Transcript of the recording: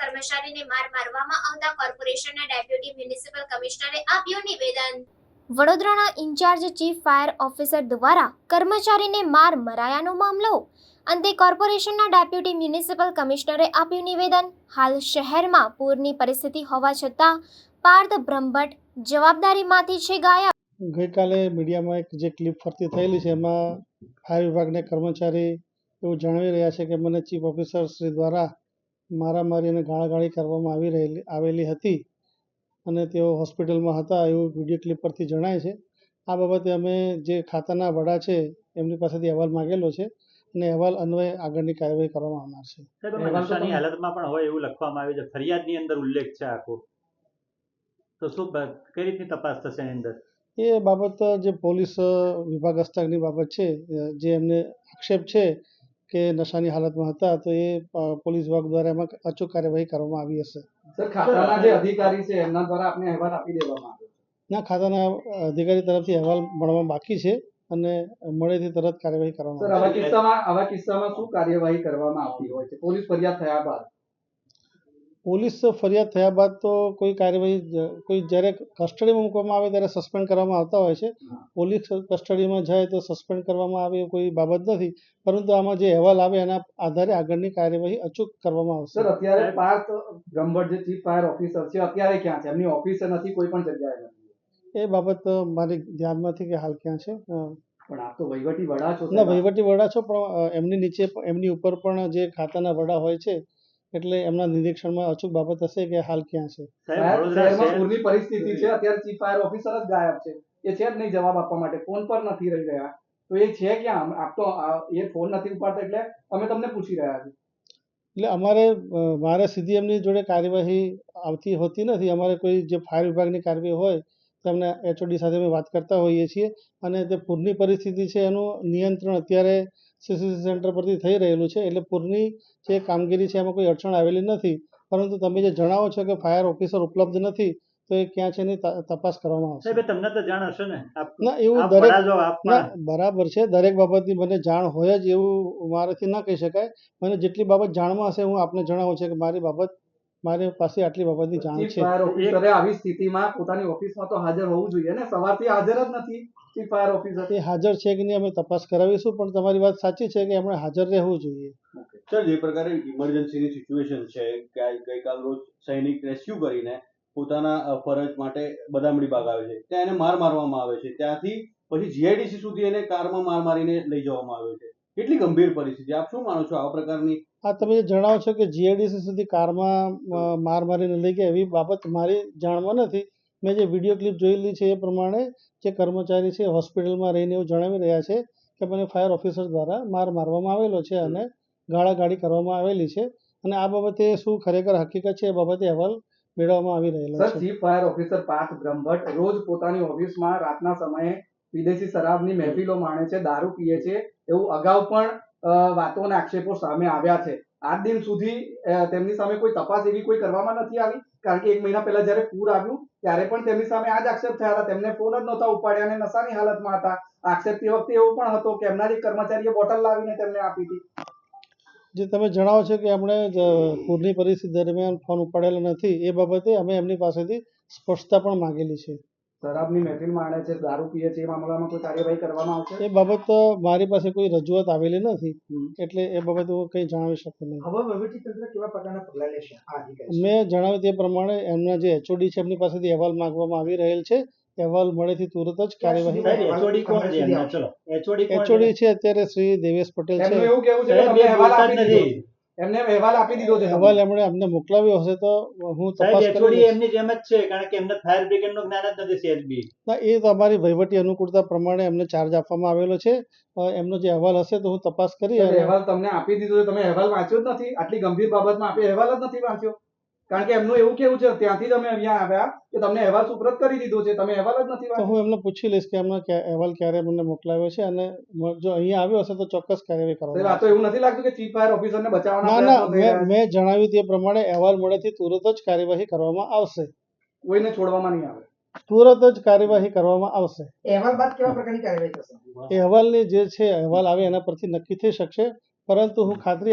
કર્મચારીને માર મારવામાં આવતા કોર્પોરેશનના ડેપ્યુટી મ્યુનિસિપલ કમિશનરે આપ્યું નિવેદન. વડોદરાના ઇન્ચાર્જ ચીફ ફાયર ઓફિસર દ્વારા કર્મચારીને માર મરાયાનો મામલો અંતે કોર્પોરેશનના ડેપ્યુટી મ્યુનિસિપલ કમિશનરે આપ્યું નિવેદન. હાલ શહેરમાં પૂરની પરિસ્થિતિ હોવા છતાં પાર્થ બ્રહ્મભટ્ટ જવાબદારીમાંથી છે ગાયબ. ગઈકાલે મીડિયામાં એક જે ક્લિપ ફરતી થયેલી છે એમાં ફાયર વિભાગના કર્મચારી એવું જણાવી રહ્યા છે કે મને ચીફ ઓફિસર શ્રી દ્વારા મારામારી અને ગાળાગાળી કરવામાં આવી રહેલી આવેલી હતી. અને તેઓ હોસ્પિટલમાં હતા એવું વીડિયો ક્લિપ પરથી જણાય છે. આ બાબતે અમે જે ખાતાના વડા છે એમની પાસેથી અહેવાલ માગેલો છે અને અહેવાલ અન્વયે આગળની કાર્યવાહી કરવામાં આવનાર છે. નશાની હાલતમાં પણ હોય એવું લખવામાં આવ્યું છે. ફરિયાદની અંદર ઉલ્લેખ છે આખો. તો શું કઈ રીતની તપાસ થશે એની અંદર? એ બાબત જે પોલીસ વિભાગ હસ્તકની બાબત છે જે એમને આક્ષેપ છે કે નશાની હાલતમાં હતા તો એ પોલીસ વિભાગ દ્વારા એમાં અચૂક કાર્યવાહી કરવામાં આવી હશે. સર ખાતાના જે અધિકારી છે એમના દ્વારા આપને અહેવાલ આપી દેવામાં આવ્યો ના ખાતાના અધિકારી તરફથી અહેવાલ મળવા બાકી છે અને મળેથી તરત કાર્યવાહી કરવામાં સર આવા કિસ્સામાં આવા કિસ્સામાં શું કાર્યવાહી કરવામાં આવતી હોય છે? પોલીસ ફરિયાદ થયા બાદ? પોલીસ ફરિયાદ થયા બાદ તો કોઈ કાર્યવાહી કોઈ જ્યારે કસ્ટડીમાં મૂકવામાં આવે ત્યારે સસ્પેન્ડ કરવામાં આવતા હોય છે. પોલીસ કસ્ટડીમાં જાય તો સસ્પેન્ડ કરવામાં આવે એ કોઈ બાબત નથી. પરંતુ આમાં જે અહેવાલ આવે એના આધારે આગળની કાર્યવાહી અચૂક કરવામાં આવશે. સર અત્યારે પાર્થ બ્રહ્મભટ્ટ જે ચીફ ફાયર ઓફિસર છે અત્યારે ક્યાં છે? એમની ઓફિસ નથી કોઈ પણ જગ્યાએ એ બાબત મારી ધ્યાનમાં નથી કે હાલ ક્યાં છે? પણ આપ તો વહીવટી વડા છો ના વહીવટી વડા છો પણ એમની નીચે એમની ઉપર પણ જે ખાતાના વડા હોય છે એટલે એમના નિરીક્ષણમાં અચૂક બાબત હશે કે હાલ ક્યાં છે? પૂરની પરિસ્થિતિ છે અત્યારે ચીફ ફાયર ઓફિસર જ ગાયબ છે. એ છે જ નહીં જવાબ આપવા માટે. ફોન પર નથી રહી રહ્યા. તો એ છે ક્યાં? આપ તો એ ફોન નથી ઉપાડતા એટલે અમે તમને પૂછી રહ્યા છીએ. એટલે અમારે મારે સીધી એમની જોડે કાર્યવાહી આવતી હોતી નથી. અમારે કોઈ જે ફાયર વિભાગની કાર્યવાહી હોય તો એમને એચઓડી સાથે અમે વાત કરતા હોઈએ છીએ. અને તે પૂરની પરિસ્થિતિ છે એનું નિયંત્રણ અત્યારે સીસીસી સેન્ટર પરથી થઈ રહેલું છે એટલે પૂરની જે કામગીરી છે એમાં કોઈ અડચણ આવેલી નથી. પરંતુ તમે જે જણાવો છો કે ફાયર ઓફિસર ઉપલબ્ધ નથી તો એ ક્યાં છે એની તપાસ કરવામાં આવશે. સાહેબ તમને તો જાણ હશે ને? ના એવું દરેક ના બરાબર છે. દરેક બાબતની મને જાણ હોય જ એવું મારાથી ન કહી શકાય. મને જેટલી બાબત જાણમાં હશે હું આપને જણાવું છું કે મારી બાબત મારી પાસે આટલી બાબતની જાણ છે. ઓફિસરે આવી સ્થિતિમાં પોતાની ઓફિસમાં તો હાજર હોવું જોઈએ ને? સવારથી હાજર જ નથી ચીફ ફાયર ઓફિસર. એ હાજર છે કે નહીં અમે તપાસ કરાવીશું પણ તમારી વાત સાચી છે કે એમણે હાજર રહેવું જોઈએ. સર જે પ્રકારે ઇમરજન્સીની સિચ્યુએશન છે. ગઈકાલ રોજ સૈનિક રેસ્ક્યુ કરીને પોતાના ફરજ માટે બદામડી બાગ આવે છે. ત્યાં એને માર મારવામાં આવે છે. ત્યાંથી પછી જીઆઈડીસી સુધી એને કારમાં માર મારીને લઈ જવામાં આવ્યો છે. કેટલી ગંભીર પરિસ્થિતિ આપ શું માનો છો આ પ્રકારની? આ તમે જણાવો છો કે જીઆઈડીસી સુધી કારમાં માર મારીને લઈ ગયા એવી બાબત મારી જાણમાં નથી. મેં જે વીડિયો ક્લિપ જોયેલી છે એ પ્રમાણે જે કર્મચારી છે હોસ્પિટલમાં રહીને એવું જણાવી રહ્યા છે કે મને ફાયર ઓફિસર દ્વારા માર મારવામાં આવેલો છે અને ગાળાગાળી કરવામાં આવેલી છે. અને આ બાબતે શું ખરેખર હકીકત છે એ બાબતે અહેવાલ મેળવવામાં આવી રહેલો છે. Chief fire officer Parth Brahmbhatt રોજ પોતાની ઓફિસમાં રાતના સમયે વિદેશી શરાબની મહેફિલો માણે છે દારૂ પીએ છે એવું અગાઉ પણ અ, વાતો અને આક્ષેપો સામે આવ્યા છે. આજ દિન સુધી તેમની સામે કોઈ તપાસ એવી કોઈ કરવામાં નથી આવી કારણ કે એક મહિના પહેલા જ્યારે પૂર આવ્યું ત્યારે પણ તેમની સામે આ જ આક્ષેપ થયા હતા. તેમને ફોન જ નહોતા ઉપાડ્યા અને નશાની હાલતમાં હતા. આક્ષેપ તે વખતે એવો પણ હતો કે એમના જે કર્મચારીએ બોટલ લાવીને તેમને આપી હતી. જે તમે જણાવો છો કે એમણે પૂરની પરિસ્થિતિ દરમિયાન ફોન ઉપાડેલો નથી એ બાબતે અમે એમની પાસેથી સ્પષ્ટતા પણ માંગેલી છે. શરાબની મહેફિલ માણે છે દારૂ પીએ છે એ મામલામાં કોઈ કાર્યવાહી કરવામાં આવશે? એ બાબત મારી પાસે કોઈ રજૂઆત આવેલી નથી એટલે એ બાબત હું કંઈ જણાવી શકતો નહીં હવે વહીવટીતંત્ર કેવા પ્રકારના પગલાં લેશે મેં જણાવ્યું તે પ્રમાણે એમના જે એચઓડી છે એમની પાસેથી અહેવાલ માંગવામાં આવી રહેલ છે. અહેવાલ મળેથી તુરત જ કાર્યવાહી એચઓડી છે? અત્યારે શ્રી દેવેશ પટેલ છે. એવું કેવું છે એમને અહેવાલ આપી દીધો છે અહેવાલ એમણે અમને મોકલાવ્યો હશે તો હું તપાસ કરી એમની જેમ જ છે કારણ કે એમને ફાયર બ્રિગેડનું જ્ઞાન જ નથી સીએચબી ના એ તો અમારી વહીવટી અનુકૂળતા પ્રમાણે એમને ચાર્જ આપવામાં આવેલો છે. એમનો જે અહેવાલ હશે તો હું તપાસ કરી અહેવાલ તમને આપી દીધો તમે અહેવાલ વાંચ્યો જ નથી. આટલી ગંભીર બાબતમાં આપે અહેવાલ જ નથી વાંચ્યો. કારણ કે એમનું એવું કેવું છે ત્યાંથી તમે અહીંયા આવ્યા કે તમને અહેવાલ સુપ્રત કરી દીધો છે. તમે અહેવાલ જ નથી તો હું એમને પૂછી લઈશ કે એમનો અહેવાલ ક્યારે મને મોકલાવ્યો છે અને જો અહીંયા આવ્યો હશે તો ચોક્કસ કાર્યવાહી કરવામાં આ તો એવું નથી લાગતું કે ચીફ ફાયર ઓફિસરને ના બચાવવાના ના ના મેં જણાવ્યું તે પ્રમાણે અહેવાલ મળેથી તુરત જ કાર્યવાહી કરવામાં આવશે. કોઈને છોડવામાં નહીં આવે. તુરત જ કાર્યવાહી કરવામાં આવશે. અહેવાલ બાદ કેવા પ્રકારની કાર્યવાહી થશે? અહેવાલની જે છે અહેવાલ આવે એના પરથી નક્કી થઈ શકશે. પરંતુ હું ખાતરી આપું